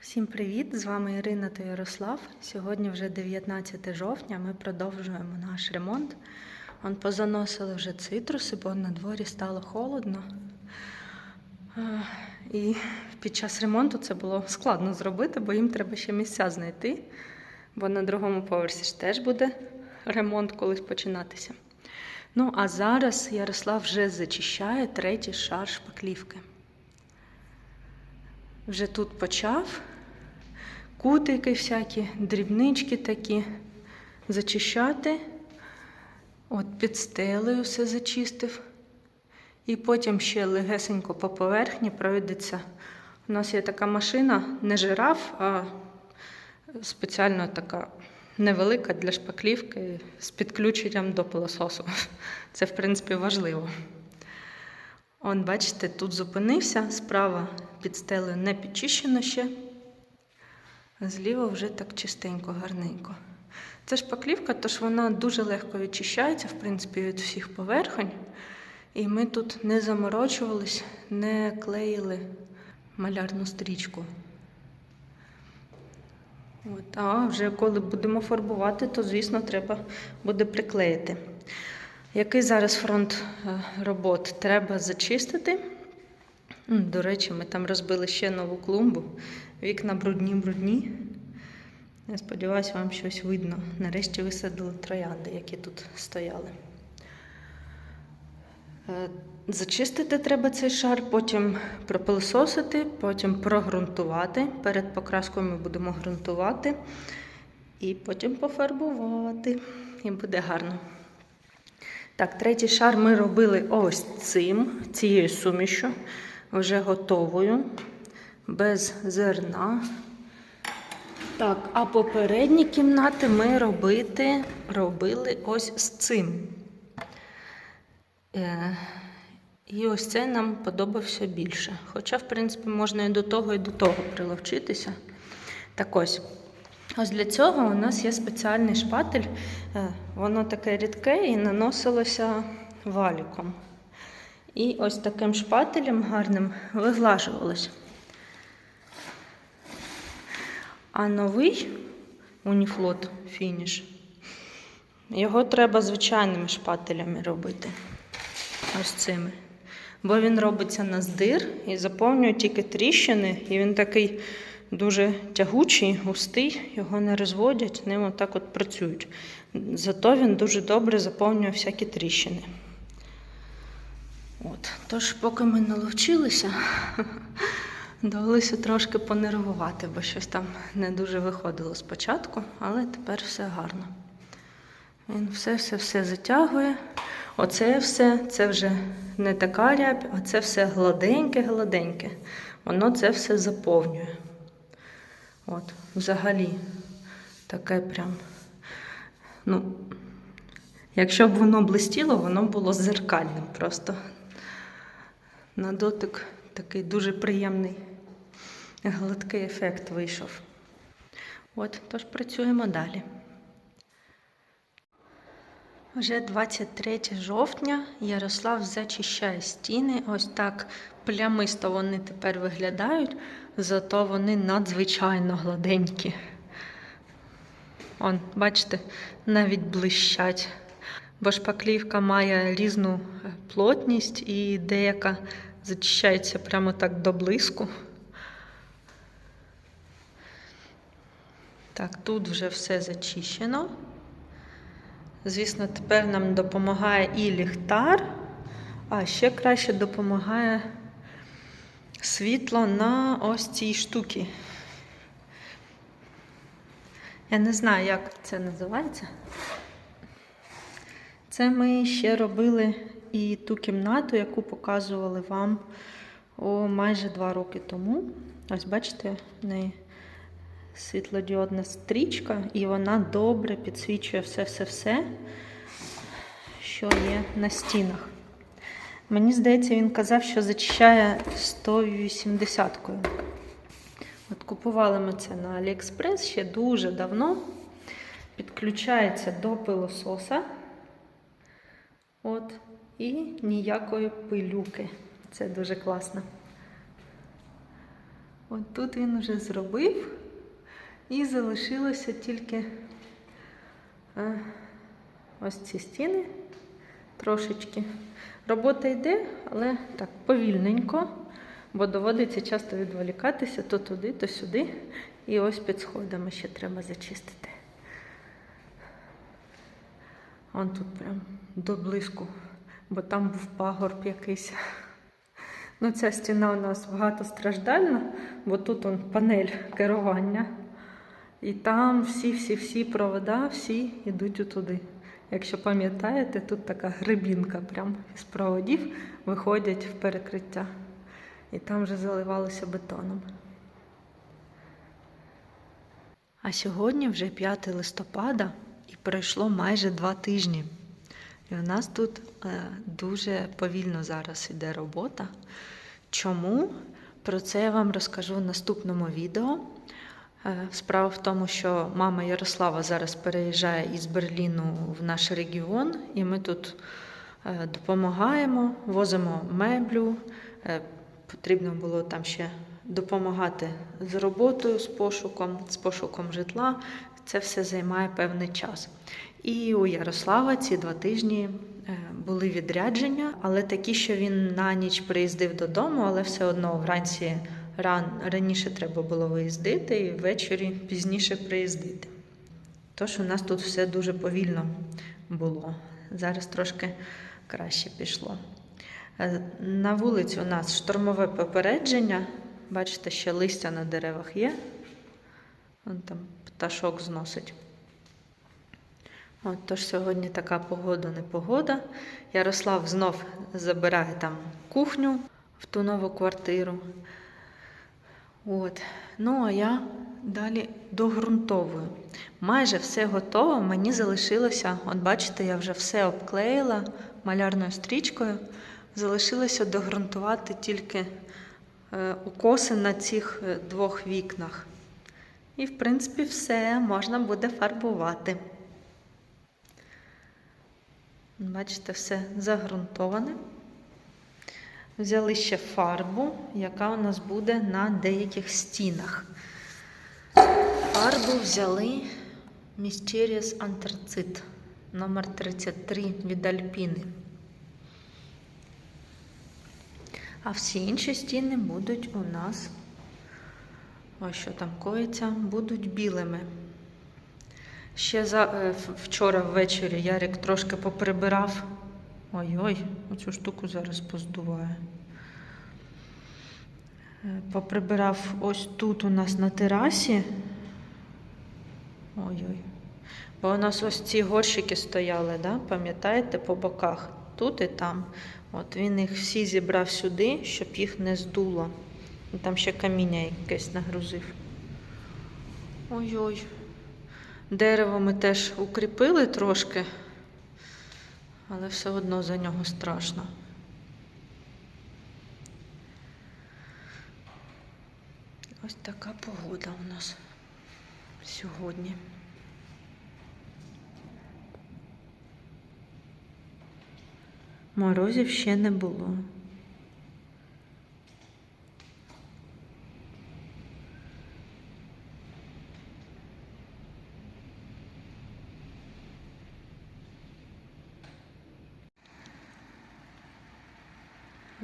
Всім привіт! З вами Ірина та Ярослав. Сьогодні вже 19 жовтня. Ми продовжуємо наш ремонт. Он позаносили вже цитруси, бо на дворі стало холодно. І під час ремонту це було складно зробити, бо їм треба ще місця знайти. Бо на другому поверсі ж теж буде ремонт колись починатися. Ну, а зараз Ярослав вже зачищає третій шар шпаклівки. Вже тут почав кутики всякі, дрібнички такі зачищати. От під стелею все зачистив. І потім ще легесенько по поверхні пройдеться. У нас є така машина, не жираф, а спеціально така невелика для шпаклівки з підключенням до пилососу. Це, в принципі, важливо. Он, бачите, тут зупинився, справа під стелею не підчищено ще, зліва вже так чистенько, гарненько. Це шпаклівка, тож вона дуже легко відчищається, в принципі, від всіх поверхонь. І ми тут не заморочувались, не клеїли малярну стрічку. От, а вже коли будемо фарбувати, то, звісно, треба буде приклеїти. Який зараз фронт е, робот? Треба зачистити. До речі, ми там розбили ще нову клумбу. Вікна брудні-брудні. Я сподіваюся, вам щось видно. Нарешті висадили троянди, які тут стояли. Е, Зачистити треба цей шар, потім пропилососити, потім прогрунтувати. Перед покраскою ми будемо ґрунтувати і потім пофарбувати. І буде гарно. Так, третій шар ми робили ось цим, цією сумішю, вже готовою, без зерна. Так, а попередні кімнати ми робити, робили ось з цим. Е, і ось це нам подобався більше. Хоча, в принципі, можна і до того, і до того приловчитися. Так ось. Ось для цього у нас є спеціальний шпатель. Е, Воно таке рідке і наносилося валіком. І ось таким шпателем гарним виглажувалось. А новий уніфлот фініш. Його треба звичайними шпателями робити. Ось цими. Бо він робиться на здир і заповнює тільки тріщини, і він такий дуже тягучий, густий, його не розводять, ним отак от працюють. Зато він дуже добре заповнює всякі тріщини. От. Тож, поки ми наловчилися, довелося трошки понервувати, бо щось там не дуже виходило спочатку, але тепер все гарно. Він все-все-все затягує. Оце все, це вже не така рябь, а це все гладеньке-гладеньке. Воно це все заповнює. От, взагалі, таке прям. Ну, якщо б воно блистіло, воно було зеркальним просто. На дотик такий дуже приємний, гладкий ефект вийшов. От, тож працюємо далі. Вже 23 жовтня Ярослав зачищає стіни. Ось так плямисто вони тепер виглядають, зато вони надзвичайно гладенькі. Он, бачите, навіть блищать. Бо шпаклівка має різну плотність і деяка зачищається прямо так до блиску. Так, тут вже все зачищено. Звісно, тепер нам допомагає і ліхтар, а ще краще допомагає світло на ось цій штуці. Я не знаю, як це називається. Це ми ще робили і ту кімнату, яку показували вам о, майже два роки тому. Ось бачите, в неї світлодіодна стрічка, і вона добре підсвічує все-все-все, що є на стінах. Мені здається, він казав, що зачищає 180-кою. От купували ми це на Аліекспрес ще дуже давно. Підключається до пилососа. От, і ніякої пилюки. Це дуже класно. От тут він вже зробив, і залишилося тільки е, ось ці стіни трошечки. Робота йде, але так повільненько, бо доводиться часто відволікатися то туди, то сюди. І ось під сходами ще треба зачистити. Он тут прям до бо там був пагорб якийсь. Ну, ця стіна у нас багатостраждальна, бо тут он панель керування. І там всі-всі-всі провода, всі йдуть отуди. Якщо пам'ятаєте, тут така грибінка прям із проводів виходять в перекриття. І там вже заливалося бетоном. А сьогодні вже 5 листопада і пройшло майже два тижні. І у нас тут е, дуже повільно зараз іде робота. Чому? Про це я вам розкажу в наступному відео. Е, Справа в тому, що мама Ярослава зараз переїжджає із Берліну в наш регіон, і ми тут е, допомагаємо, возимо меблю. Е, Потрібно було там ще допомагати з роботою, з пошуком, з пошуком житла. Це все займає певний час. І у Ярослава ці два тижні були відрядження, але такі, що він на ніч приїздив додому, але все одно вранці ран, раніше треба було виїздити і ввечері пізніше приїздити. Тож у нас тут все дуже повільно було. Зараз трошки краще пішло. Е, На вулиці у нас штормове попередження. Бачите, ще листя на деревах є. Вон там пташок зносить. От, тож сьогодні така погода, не погода. Ярослав знов забирає там кухню в ту нову квартиру. От. Ну, а я далі догрунтовую. Майже все готово. Мені залишилося, от бачите, я вже все обклеїла малярною стрічкою. Залишилося догрунтувати тільки е, укоси на цих е, двох вікнах. І, в принципі, все можна буде фарбувати. Бачите, все загрунтоване. Взяли ще фарбу, яка у нас буде на деяких стінах. Фарбу взяли Mysterious Anthrazit номер 33 від Альпіни. А всі інші стіни будуть у нас, ось що там коїться, будуть білими. Ще за, е, вчора ввечері Ярик трошки поприбирав. Ой-ой, оцю штуку зараз поздуває. Е, Поприбирав ось тут у нас на терасі. Ой-ой. Бо у нас ось ці горщики стояли, да? пам'ятаєте, по боках, тут і там. От він їх всі зібрав сюди, щоб їх не здуло. І Там ще каміння якесь нагрузив. Ой-ой. Дерево ми теж укріпили трошки, але все одно за нього страшно. Ось така погода у нас сьогодні. Морозів ще не було.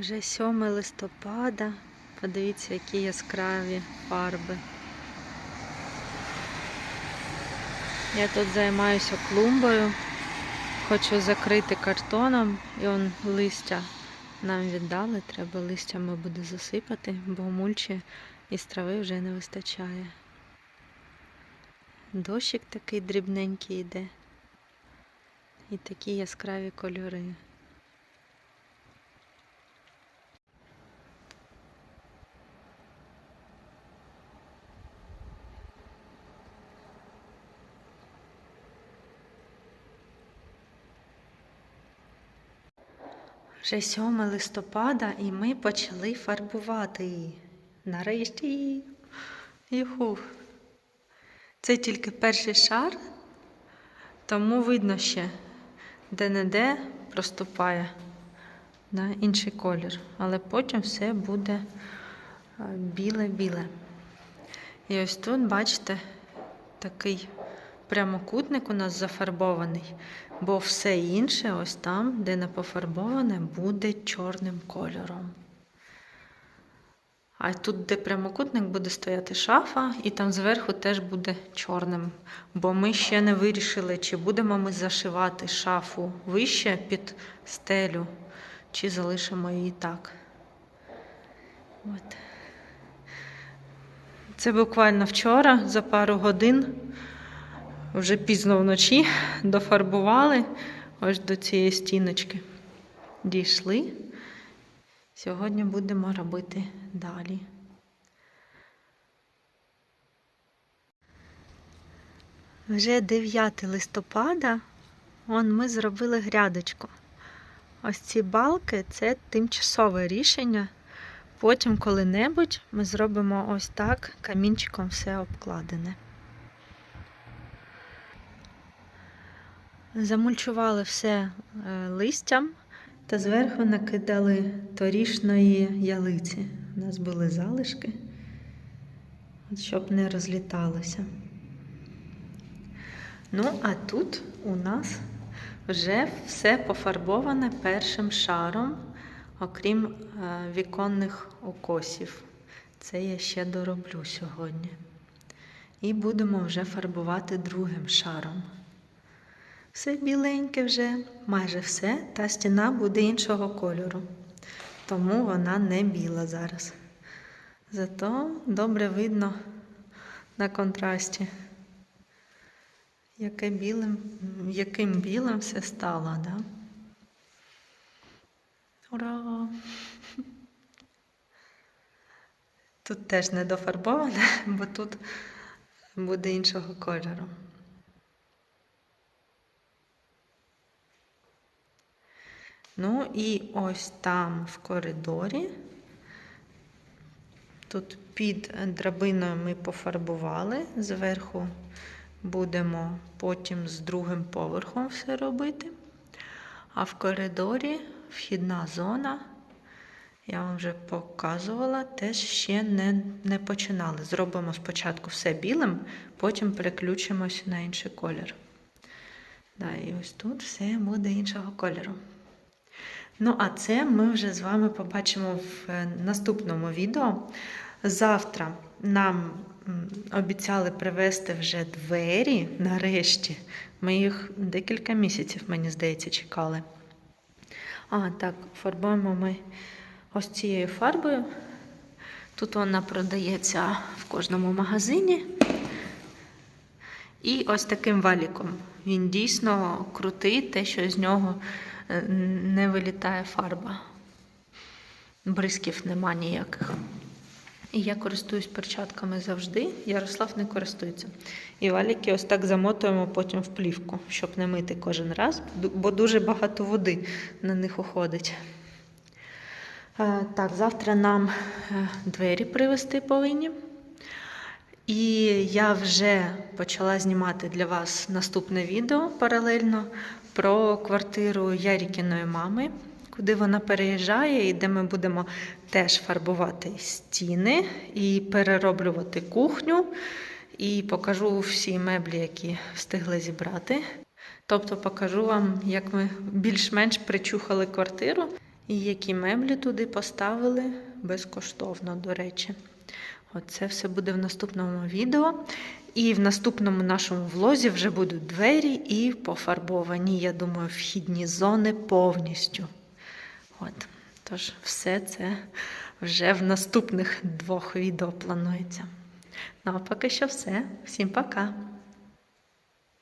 Вже 7 листопада. Подивіться, які яскраві фарби. Я тут займаюся клумбою. Хочу закрити картоном і он листя нам віддали. Треба листями буде засипати, бо мульчі із трави вже не вистачає. Дощик такий дрібненький йде. І такі яскраві кольори. Вже 7 листопада і ми почали фарбувати. її. Нарешті. Юху. Це тільки перший шар, тому видно ще, де-не-де проступає на інший колір. Але потім все буде е, біле-біле. І ось тут, бачите, такий прямокутник у нас зафарбований, бо все інше, ось там, де не пофарбоване, буде чорним кольором. А тут, де прямокутник, буде стояти шафа, і там зверху теж буде чорним. Бо ми ще не вирішили, чи будемо ми зашивати шафу вище під стелю, чи залишимо її так. От. Це буквально вчора за пару годин, вже пізно вночі, дофарбували ось до цієї стіночки. Дійшли. Сьогодні будемо робити далі. Вже 9 листопада вон ми зробили грядочку. Ось ці балки це тимчасове рішення. Потім коли-небудь ми зробимо ось так, камінчиком все обкладене. Замульчували все е, листям та зверху накидали торішної ялиці. У нас були залишки, щоб не розліталося. Ну, а тут у нас вже все пофарбоване першим шаром, окрім е, віконних окосів. Це я ще дороблю сьогодні. І будемо вже фарбувати другим шаром. Все біленьке вже, майже все, та стіна буде іншого кольору. Тому вона не біла зараз. Зато добре видно на контрасті, яке білим, яким білим все стало, да? Ура! Тут теж не дофарбоване, бо тут буде іншого кольору. Ну і ось там в коридорі. Тут під драбиною ми пофарбували, зверху будемо потім з другим поверхом все робити. А в коридорі вхідна зона, я вам вже показувала, теж ще не, не починали. Зробимо спочатку все білим, потім переключимося на інший колір. Да, і ось тут все буде іншого кольору. Ну, а це ми вже з вами побачимо в е, наступному відео. Завтра нам обіцяли привезти вже двері нарешті. Ми їх декілька місяців, мені здається, чекали. А, так, фарбуємо ми ось цією фарбою. Тут вона продається в кожному магазині. І ось таким валіком. Він дійсно крутий, те, що з нього не вилітає фарба. Бризків нема ніяких. І я користуюсь перчатками завжди. Ярослав не користується. І валіки ось так замотуємо потім в плівку, щоб не мити кожен раз, бо дуже багато води на них уходить. Е, Так, завтра нам е, двері привезти повинні. І я вже почала знімати для вас наступне відео паралельно про квартиру Ярікіної мами, куди вона переїжджає, і де ми будемо теж фарбувати стіни і перероблювати кухню. І покажу всі меблі, які встигли зібрати. Тобто покажу вам, як ми більш-менш причухали квартиру і які меблі туди поставили безкоштовно, до речі. Оце все буде в наступному відео. І в наступному нашому влозі вже будуть двері і пофарбовані, я думаю, вхідні зони повністю. От. Тож, все це вже в наступних двох відео планується. Ну, а поки що все. Всім пока!